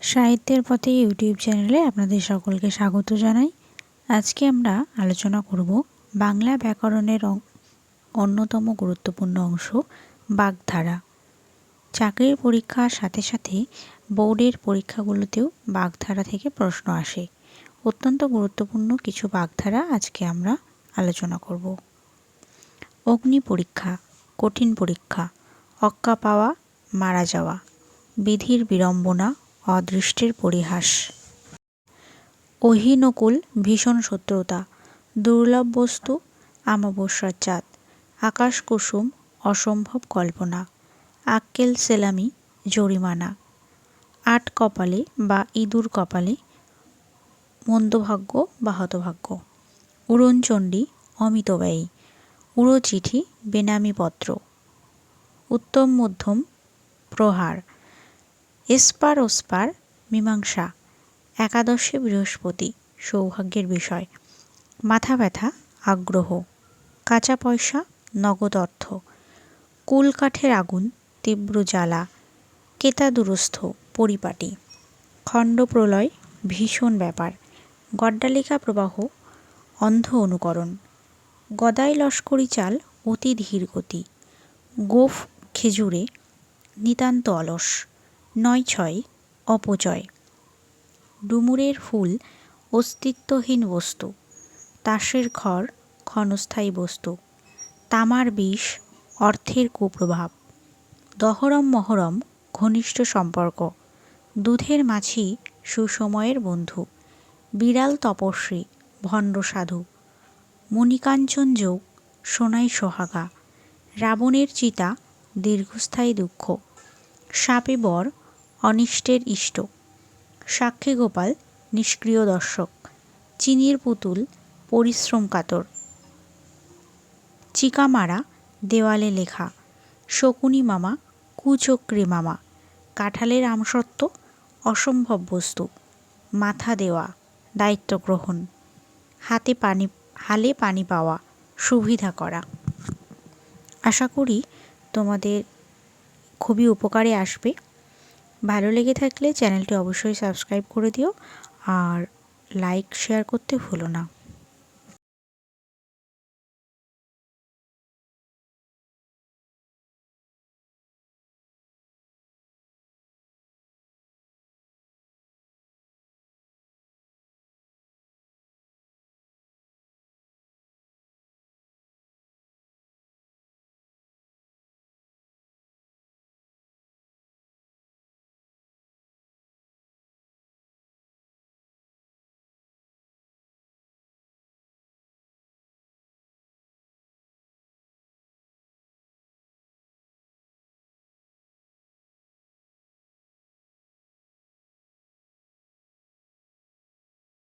সাহিত্যের পথে ইউটিউব চ্যানেলে আপনাদের সকলকে স্বাগত জানাই। আজকে আমরা আলোচনা করব বাংলা ব্যাকরণের অন্যতম গুরুত্বপূর্ণ অংশ, বাগধারা। চাকরির পরীক্ষার সাথে সাথে বোর্ডের পরীক্ষাগুলোতেও বাগধারা থেকে প্রশ্ন আসে। অত্যন্ত গুরুত্বপূর্ণ কিছু বাগধারা আজকে আমরা আলোচনা করব। অগ্নি পরীক্ষা, কঠিন পরীক্ষা, অক্কা পাওয়া, মারা যাওয়া, বিধির বিড়ম্বনা অদৃষ্টের পরিহাস। অহিনকুল ভীষণ শত্রুতা, দুর্লভ বস্তু আমাবস্যার চাঁদ আকাশ কুসুম অসম্ভব কল্পনা, আক্কেল সেলামি, জরিমানা। আট কপালে বা ইঁদুর কপালে মন্দভাগ্য বা হতভাগ্য। উড়নচণ্ডী, অমিতব্যয়ী। উড়ো চিঠি বেনামি পত্র। উত্তম মধ্যম প্রহার। এসপার ওসপার মীমাংসা, একাদশে বৃহস্পতি, সৌভাগ্যের বিষয়। মাথা ব্যথা, আগ্রহ। কাঁচা পয়সা, নগদ অর্থ। কুলকাঠের আগুন, তীব্র জ্বালা। কেতা দুরস্থ, পরিপাটি। খণ্ড প্রলয়, ভীষণ ব্যাপার। গড্ডালিকা প্রবাহ, অন্ধ অনুকরণ। গদাই লস্করি চাল, অতি ধীর গতি গোফ খেজুরে, নিতান্ত অলস। নয় ছয় অপচয়। ডুমুরের ফুল অস্তিত্বহীন বস্তু। তাসের ঘর ক্ষণস্থায়ী বস্তু। তামার বিষ অর্থের কুপ্রভাব। দহরম মহরম ঘনিষ্ঠ সম্পর্ক। দুধের মাছি সুসময়ের বন্ধু। বিড়াল তপস্বী, ভণ্ড সাধু। মণিকাঞ্চন যোগ সোনাই সোহাগা। রাবণের চিতা দীর্ঘস্থায়ী দুঃখ। সাপে বর, অনিষ্টের ইষ্ট। সাক্ষী গোপাল, নিষ্ক্রিয় দর্শক। চিনির পুতুল, পরিশ্রম কাতর। চিকামারা, দেওয়ালে লেখা। শকুনি মামা, কুচক্রি মামা। কাঁঠালের আমসত্ত্ব, অসম্ভব বস্তু। মাথা দেওয়া, দায়িত্ব গ্রহণ। হাতে পানি, হালে পানি পাওয়া, সুবিধা করা। আশা করি তোমাদের খুবই উপকারে আসবে। ভালো লেগে থাকলে চ্যানেলটি অবশ্যই সাবস্ক্রাইব করে দিও আর লাইক, শেয়ার করতে ভুলো না।